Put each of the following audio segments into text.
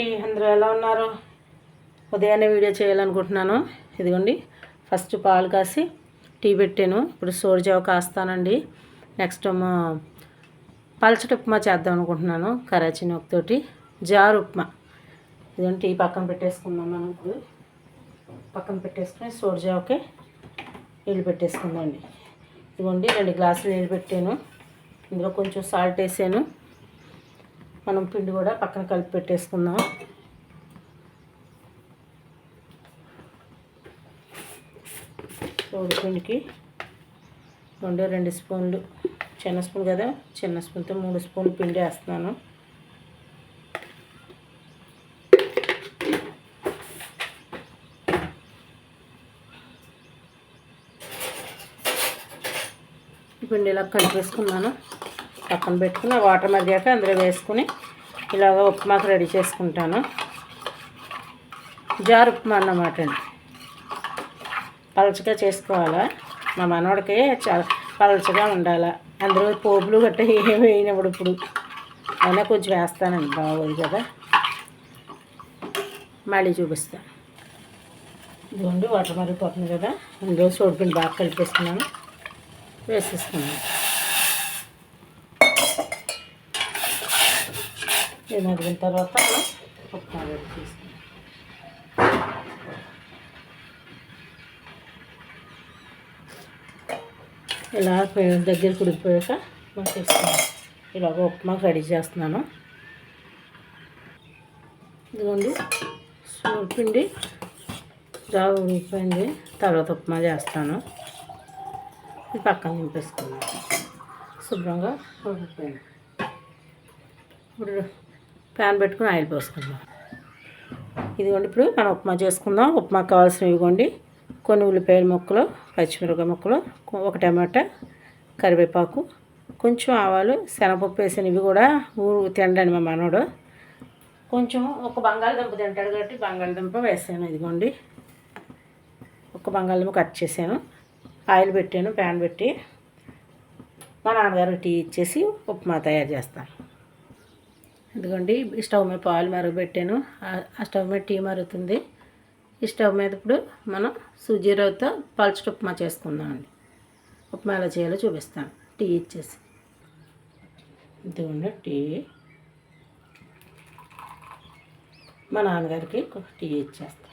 అందరూ ఎలా ఉన్నారు? ఉదయాన్నే వీడియో చేయాలనుకుంటున్నాను. ఇదిగోండి ఫస్ట్ పాలు కాసి టీ పెట్టాను. ఇప్పుడు సోర్జావ కాస్తానండి. నెక్స్ట్ ఏమో పలచటి ఉప్మా చేద్దాం అనుకుంటున్నాను కరాచీ నొప్పితోటి జారు ఉప్మా. ఇదిగోండి టీ పక్కన పెట్టేసుకుందాం మనం ఇప్పుడు. పక్కన పెట్టేసుకుని సోర్జావకి నీళ్ళు పెట్టేసుకుందండి ఇదిగోండి రెండు గ్లాసులు నీళ్ళు పెట్టాను. ఇందులో కొంచెం సాల్ట్ వేసాను. మనం పిండి కూడా పక్కన కలిపి పెట్టేసుకుందాం. తోడు పిండికి రెండు రెండు స్పూన్లు చిన్న స్పూన్ కదా చిన్న స్పూన్తో మూడు స్పూన్లు పిండి వేస్తున్నాను. పిండి ఇలా కలిపేసుకున్నాను. పక్కన పెట్టుకుని వాటర్ మరిగాక అందులో వేసుకుని ఇలాగ ఉప్మాకు రెడీ చేసుకుంటాను. జారు ఉప్మా అన్నమాట అండి పలచగా చేసుకోవాలా? మా మనవాడికి చాలా పలచగా ఉండాలా? అందులో పోపులు గట్ట ఏమి వేయినప్పుడు ఇప్పుడు. అయినా కొంచెం వేస్తానండి బాగోదు కదా. మళ్ళీ చూపిస్తాను ఇదిగోండి వాటర్ మరిగిపోతుంది కదా. అందులో సోడిపిండి బాగా కలిపేసుకున్నాను వేసేస్తున్నాను. ఇది మరిగిన తర్వాత మనం ఉప్మా రెడీ చేసుకున్నాం ఇలా దగ్గర కుడిపోయాక మనం చేసుకున్నాం ఇలాగ ఉప్మా రెడీ చేస్తున్నాను. ఇదిగోండి పిండి జావ ఉడికిపోయింది. తర్వాత ఉప్మా చేస్తాను. ఇది పక్కన నింపేసుకున్నాను శుభ్రంగా ఉడికిపోయింది. ఇప్పుడు ప్యాన్ పెట్టుకుని ఆయిల్ పోసుకుందాం. ఇదిగోండి ఇప్పుడు మనం ఉప్మా చేసుకుందాం. ఉప్మా కావాల్సినవి ఇవ్వండి. కొన్ని ఉల్లిపాయల ముక్కలు పచ్చిమిరపకాయ ముక్కలు ఒక టమాటా కరివేపాకు కొంచెం ఆవాలు శనగపప్పు వేసిన ఇవి కూడా ఊరు తినడండి మా మనోడు. కొంచెం ఒక బంగాళదుంప తింటాడు కాబట్టి బంగాళదుంప వేసాను ఇదిగోండి. ఒక బంగాళదుంప కట్ చేశాను. ఆయిల్ పెట్టాను ప్యాన్ పెట్టి. మా నాన్నగారు టీ ఇచ్చేసి ఉప్మా తయారు చేస్తాను ఇదిగోండి ఈ స్టవ్ మీద పాలు మరగబెట్టాను. ఆ- స్టవ్ మీద టీ మరుగుతుంది. ఈ స్టవ్ మీద ఇప్పుడు మనం సూజీ రవ్వతో పల్చటి ఉప్మా చేసుకుందామండి. ఉప్మా ఎలా చేయాలో చూపిస్తాను. టీ ఇచ్చేసి. ఇదిగోండి టీ. మా నాన్నగారికి ఒక టీ ఇచ్చేస్తాను.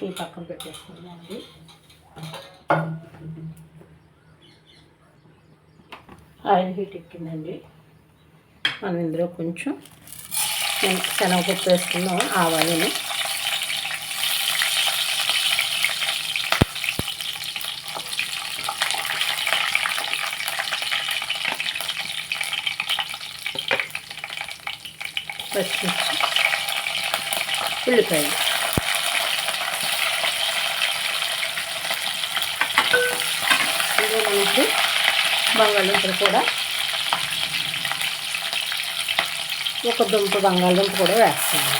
టీ పక్కన పెట్టేసుకుందామండి. ఆయిల్ హీట్ ఎక్కిందండి. మనం ఇందులో కొంచెం శనగపప్పు వేసుకుందాం ఆవాలని. పచ్చిమిర్చి ఉల్లిపాయలు. ఇందులో మనం బంగాళదుంపలు కూడా ఒక దుంప బంగాళదుంప కూడా వేస్తాను.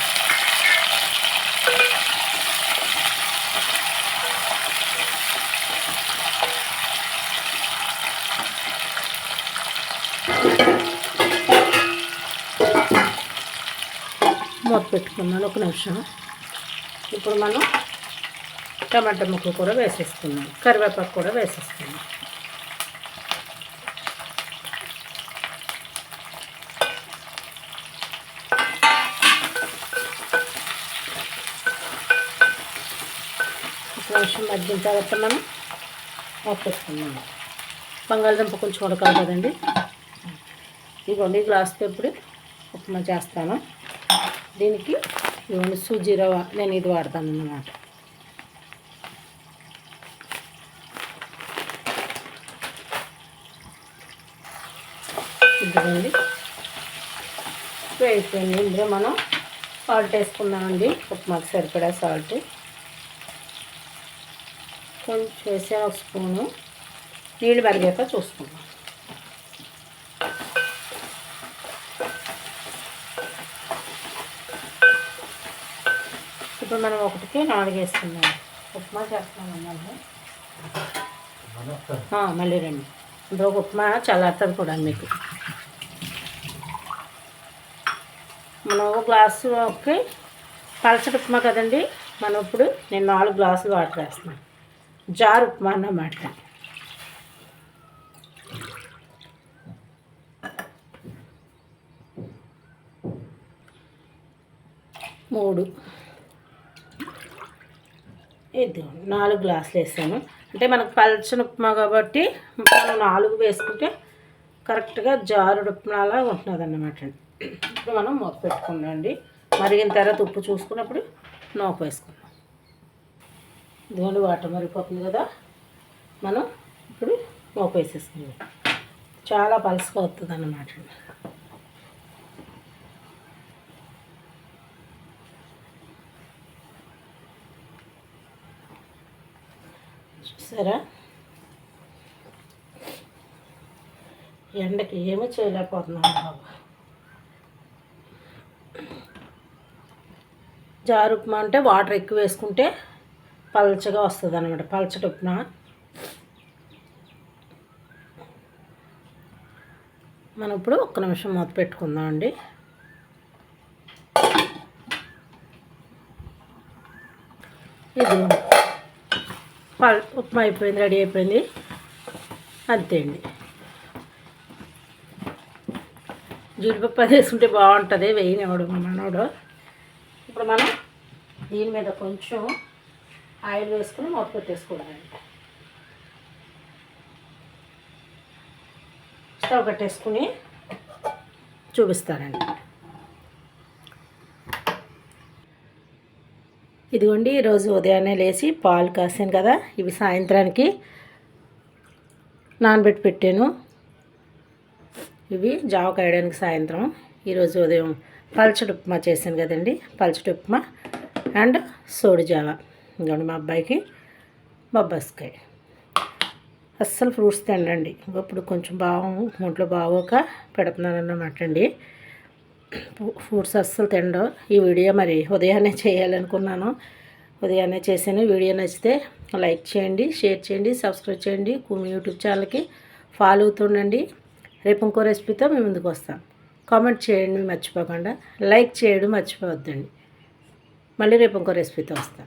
మూత పెట్టుకున్నాను ఒక నిమిషం. ఇప్పుడు మనం టమాటా ముక్కలు కూడా వేసేసుకున్నాం కరివేపాకు కూడా వేసేసుకున్నాం కొంచెం నిమిషం మగ్గిన తర్వాత మనం ఒప్పేసుకున్నాము బంగాళదుంప కొంచెం ఉడకాలి కదండి. ఇదిగోండి ఈ గ్లాస్తో ఇప్పుడు ఉప్మా చేస్తాను. దీనికి ఇదిగోండి సూజీ రవ్వ నేను ఇది వాడతాను అన్నమాట. ఇదిగోండి. వేయిపోయింది ఇందులో మనం సాల్ట్ వేసుకున్నామండి ఉప్మాకి సరిపడా సాల్ట్. కొంచెం వేసే ఒక స్పూను నీళ్ళు మరిగాక చూసుకుందాం. ఇప్పుడు మనం ఒకటికి నాలుగు వేసుకుందాం. ఉప్మా చేస్తున్నాం మళ్ళీ మళ్ళీ రండి. ఇప్పుడు ఒక ఉప్మా చల్లారుతుంది కూడా మీకు. మనం ఒక గ్లాసుకి పలచటి ఉప్మా కదండి. మనం ఇప్పుడు నేను నాలుగు గ్లాసులు వాటర్ వేస్తున్నాను. జారు ఉప్మా అన్నమాట మూడు. ఇది నాలుగు గ్లాసులు వేసాను. అంటే మనకు పలచని ఉప్మా కాబట్టి మనం నాలుగు వేసుకుంటే కరెక్ట్గా జారుడు ఉప్మాలా ఉంటున్నది అన్నమాట ఇప్పుడు మనం మూత పెట్టుకుందాం అండి మరిగిన తర్వాత ఉప్పు చూసుకున్నప్పుడు నోపు వేసుకుందాం. ఇదిగోండి వాటర్ మరిగిపోతుంది కదా. మనం ఇప్పుడు మూత వేసేసుకుందాం చాలా పలుసుగా వస్తుంది అన్నమాట చూసారా? ఎండకి ఏమీ చేయలేకపోతున్నాం బాబు. జారు ఉప్మా అంటే వాటర్ ఎక్కువ వేసుకుంటే పల్చగా వస్తుంది అనమాట పల్చటి ఉప్మా. మనం ఇప్పుడు ఒక్క నిమిషం మూత పెట్టుకుందాం అండి. ఇది పల్ ఉప్మా అయిపోయింది రెడీ అయిపోయింది. అంతే అండి. జీడిపప్పు అది వేసుకుంటే బాగుంటుంది వేయనివాడు మా మనోడు ఇప్పుడు మనం దీని మీద కొంచెం ఆయిల్ వేసుకుని మూత పెట్టేసుకోవాలండి స్టవ్ కట్టేసుకుని చూపిస్తానండి. ఇదిగోండి ఈరోజు ఉదయాన్నే లేచి పాలు కాసాను కదా ఇవి సాయంత్రానికి నానబెట్టి పెట్టాను. ఇవి జావ కాయడానికి సాయంత్రం ఈరోజు ఉదయం పల్చడి ఉప్మా చేశాను కదండి పల్చడి ఉప్మా అండ్ సోడి జావ ఇంకోండి మా అబ్బాయికి బొబ్బాస్కాయ అస్సలు ఫ్రూట్స్ తినండి ఇప్పుడు కొంచెం బాగా ఒంట్లో బాగోక పెడుతున్నాను అన్నమాట అండి. ఫ్రూట్స్ అస్సలు తినడం. ఈ వీడియో మరి ఉదయాన్నే చేయాలనుకున్నాను. ఉదయాన్నే చేశాను. వీడియో నచ్చితే లైక్ చేయండి షేర్ చేయండి సబ్స్క్రైబ్ చేయండి. యూట్యూబ్ ఛానల్కి ఫాలో అవుతుండండి. రేపు ఇంకో రెసిపీతో మేము ముందుకు వస్తాం. కామెంట్ చేయండి మర్చిపోకుండా. లైక్ చేయడం మర్చిపోవద్దండి. మళ్ళీ రేపు ఇంకో రెసిపీతో వస్తాం.